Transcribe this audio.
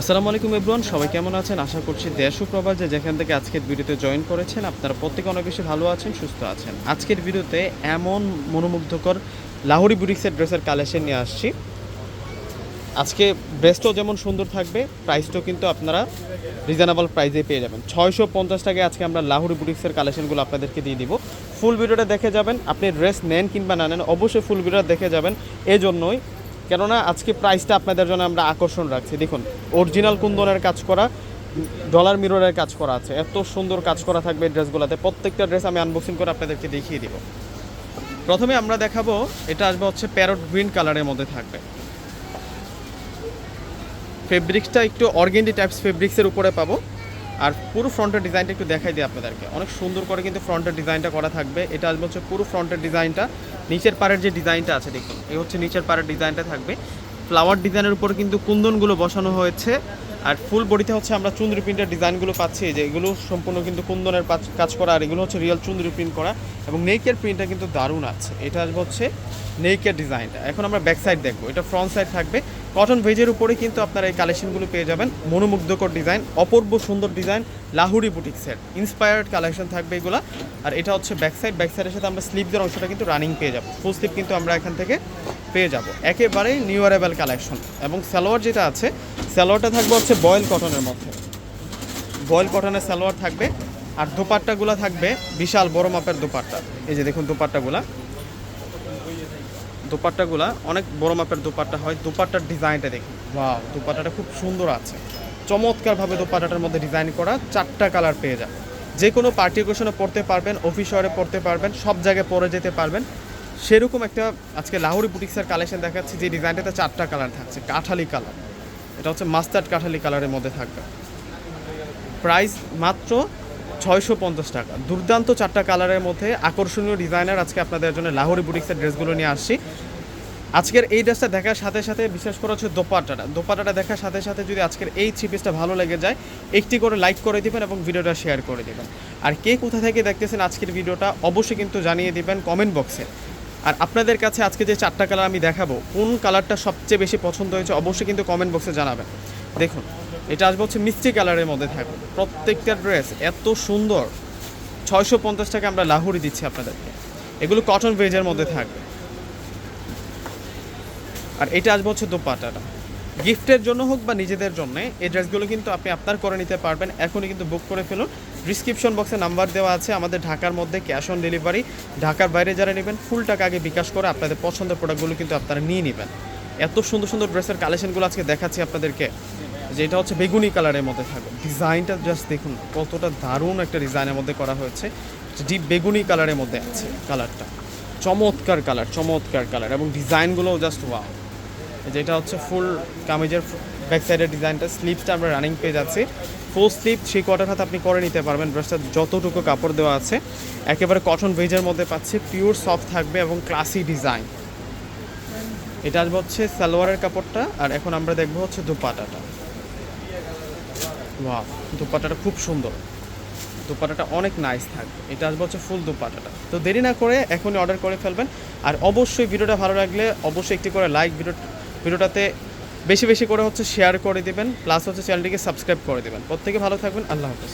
আসসালামু আলাইকুম এব্রুয়ান সবাই কেমন আছেন? আশা করছি দেশ ও প্রবাস যে যেখান থেকে আজকের ভিডিওতে জয়েন করেছেন, আপনারা প্রত্যেকে অনেক বেশি ভালো আছেন, সুস্থ আছেন। আজকের ভিডিওতে এমন মনোমুগ্ধকর লাহোরি বুটিক্সের ড্রেসের কালেকশন নিয়ে আসছি। আজকে ড্রেসটাও যেমন সুন্দর থাকবে, প্রাইসটাও কিন্তু আপনারা রিজনেবল প্রাইসে পেয়ে যাবেন। ছয়শো পঞ্চাশ টাকায় আজকে আমরা লাহোরি বুটিক্সের কালেকশনগুলো আপনাদেরকে দিয়ে দিব। ফুল ভিডিওটা দেখে যাবেন, আপনি ড্রেস নেন কিংবা না নেন, অবশ্যই ফুল ভিডিওটা দেখে যাবেন। এই জন্যই কেননা আজকে প্রাইসটা আপনাদের জন্য আমরা আকর্ষণ রাখছি। দেখুন অরিজিনাল কুন্দনের কাজ করা ডলার মিররের কাজ করা আছে। এত সুন্দর কাজ করা থাকবে ড্রেসগুলোতে। প্রত্যেকটা ড্রেস আমি আনবক্সিং করে আপনাদেরকে দেখিয়ে দিব। প্রথমে আমরা দেখাবো, এটা আসবে হচ্ছে প্যারট গ্রিন কালারের মধ্যে থাকবে। ফেব্রিক্সটা একটু অর্গেন্ডি টাইপস ফেব্রিক্সের উপরে পাবো। আর পুরো ফ্রন্টের ডিজাইনটা একটু দেখাই দিই আপনাদেরকে। অনেক সুন্দর করে কিন্তু ফ্রন্টের ডিজাইনটা করা থাকবে। এটা আসবে হচ্ছে পুরো ফ্রন্টের ডিজাইনটা, নিচের পাড়ের যে ডিজাইনটা আছে, দেখুন, এই হচ্ছে নিচের পাড়ের ডিজাইনটা থাকবে। ফ্লাওয়ার ডিজাইনের উপর কিন্তু কুন্দনগুলো বসানো হয়েছে। আর ফুল বডিতে হচ্ছে আমরা চুন্দ্রি প্রিন্টের ডিজাইনগুলো পাচ্ছি যে এগুলো সম্পূর্ণ কিন্তু কুন্দনের কাজ করা, আর এগুলো হচ্ছে রিয়েল চুন্দ্রি প্রিন্ট করা, এবং নেকের প্রিন্টটা কিন্তু দারুণ আছে। এটা আসবে হচ্ছে নেকের ডিজাইনটা এখন আমরা ব্যাক সাইড দেখব। এটা ফ্রন্ট সাইড থাকবে। কটন ভেজের উপরে কিন্তু আপনারা এই কালেকশনগুলো পেয়ে যাবেন। মনোমুগ্ধকর ডিজাইন অপূর্ব সুন্দর ডিজাইন লাহুরি বুটিক্সের ইন্সপায়ার্ড কালেকশন থাকবে এগুলো। আর এটা হচ্ছে ব্যাক সাইড ব্যাক সাইডের সাথে আমরা স্লিপদের অংশটা কিন্তু রানিং পেয়ে যাব। ফুল স্লিপ কিন্তু আমরা এখান থেকে পেয়ে যাব। একেবারেই নিউ অ্যারাইভাল কালেকশন এবং সালোয়ার যেটা আছে সালোয়ারটা থাকবে হচ্ছে বয়েল কটনের মধ্যে। বয়েল কটনের সালোয়ার থাকবে, আর দোপাট্টাগুলো থাকবে বিশাল বড় মাপের দোপাট্টা। এই যে দেখুন দোপাট্টাগুলা। দোপাট্টাগুলা, অনেক বড় মাপের দোপাট্টা হয়। দোপাট্টার ডিজাইনটা দেখুন। ওয়াও, দোপাট্টাটা খুব সুন্দর আছে। চমৎকারভাবে দোপাট্টাটার মধ্যে ডিজাইন করা চারটা কালার পেয়ে যাবে যে কোনো পার্টি ওকেশনে পড়তে পারবেন অফিস শহরে পড়তে পারবেন, সব জায়গায় পরে যেতে পারবেন। সেরকম একটা আজকে লাহোরি বুটিক্সের কালেকশন দেখাচ্ছি, যে ডিজাইনটাতে চারটা কালার থাকছে, কাঠালি কালার। এটা হচ্ছে মাস্টার্ড কাঠালি কালারের মধ্যে থাকবে প্রাইস মাত্র ছয়শো পঞ্চাশ টাকা। দুর্দান্ত চারটা কালারের মধ্যে আকর্ষণীয় ডিজাইনার আজকে আপনাদের জন্য লাহোরি বুটিক্সের ড্রেসগুলো নিয়ে আসছি। আজকের এই ড্রেসটা দেখার সাথে সাথে বিশেষ করে হচ্ছে দোপাটাটা দোপাটাটা দেখার সাথে সাথে যদি আজকের এই থ্রি পিসটা ভালো লেগে যায়, একটি করে লাইক করে দিবেন এবং ভিডিওটা শেয়ার করে দিবেন। আর কে কোথা থেকে দেখতেছেন আজকের ভিডিওটা অবশ্যই কিন্তু জানিয়ে দিবেন কমেন্ট বক্সে। আর আপনাদের কাছে আজকে যে চারটা কালার আমি দেখাবো, কোন কালারটা সবচেয়ে বেশি পছন্দ হয়েছে অবশ্যই কিন্তু কমেন্ট বক্সে জানাবেন। দেখুন, এটা আসবে হচ্ছে মিষ্টি কালারের মধ্যে থাকবে। প্রত্যেকটা ড্রেস এত সুন্দর। ছয়শো পঞ্চাশ টাকা আমরা লাহুরি দিচ্ছি আপনাদেরকে। এগুলো কটন ভেজের মধ্যে থাকবে। আর এটা আসবে হচ্ছে দোপাটাটা গিফটের জন্য হোক বা নিজেদের জন্য, এই ড্রেসগুলো কিন্তু আপনি আপনার করে নিতে পারবেন। এখনই কিন্তু বুক করে ফেলুন। ডিসক্রিপশন বক্সে নাম্বার দেওয়া আছে, আমাদের ঢাকার মধ্যে ক্যাশ অন ডেলিভারি ঢাকার বাইরে যারা নেবেন ফুল টাকা আগে বিকাশ করে আপনাদের পছন্দের প্রোডাক্টগুলো কিন্তু আপনারা নিয়ে নেবেন। এত সুন্দর সুন্দর ড্রেসের কালেকশনগুলো আজকে দেখাচ্ছি আপনাদেরকে যেটা হচ্ছে বেগুনি কালারের মধ্যে থাকবে। ডিজাইনটা জাস্ট দেখুন, কতটা দারুণ একটা ডিজাইনের মধ্যে করা হয়েছে। ডিপ বেগুনি কালারের মধ্যে আছে কালারটা চমৎকার কালার চমৎকার কালার এবং ডিজাইনগুলোও জাস্ট ওয়াও যেটা হচ্ছে ফুল কামিজের ব্যাক সাইডের ডিজাইনটা। স্লিপসটা আমরা রানিং পেয়ে যাচ্ছি ফুল স্লিপ থ্রি কোয়ার্টার হাতে আপনি করে নিতে পারবেন। ড্রেসটা যতটুকু কাপড় দেওয়া আছে। একেবারে কটন ভেজের মধ্যে পাচ্ছি। পিওর সফট থাকবে এবং ক্লাসি ডিজাইন এটা আসবে হচ্ছে সালোয়ারের কাপড়টা। আর এখন আমরা দেখব হচ্ছে দুপাটাটা। ওয়াও দুপাটাটা খুব সুন্দর। দুপাটাটা অনেক নাইস থাকবে। এটা আসবে হচ্ছে ফুল দুপাটাটা। তো দেরি না করে এখনই অর্ডার করে ফেলবেন। আর অবশ্যই ভিডিওটা ভালো লাগলে অবশ্যই একটি করে লাইক ভিডিও ভিডিওটাতে বেশি বেশি করে হচ্ছে শেয়ার করে দেবেন প্লাস হচ্ছে চ্যানেলটিকে সাবস্ক্রাইব করে দেবেন। প্রত্যেকে ভালো থাকবেন, আল্লাহ হাফেজ।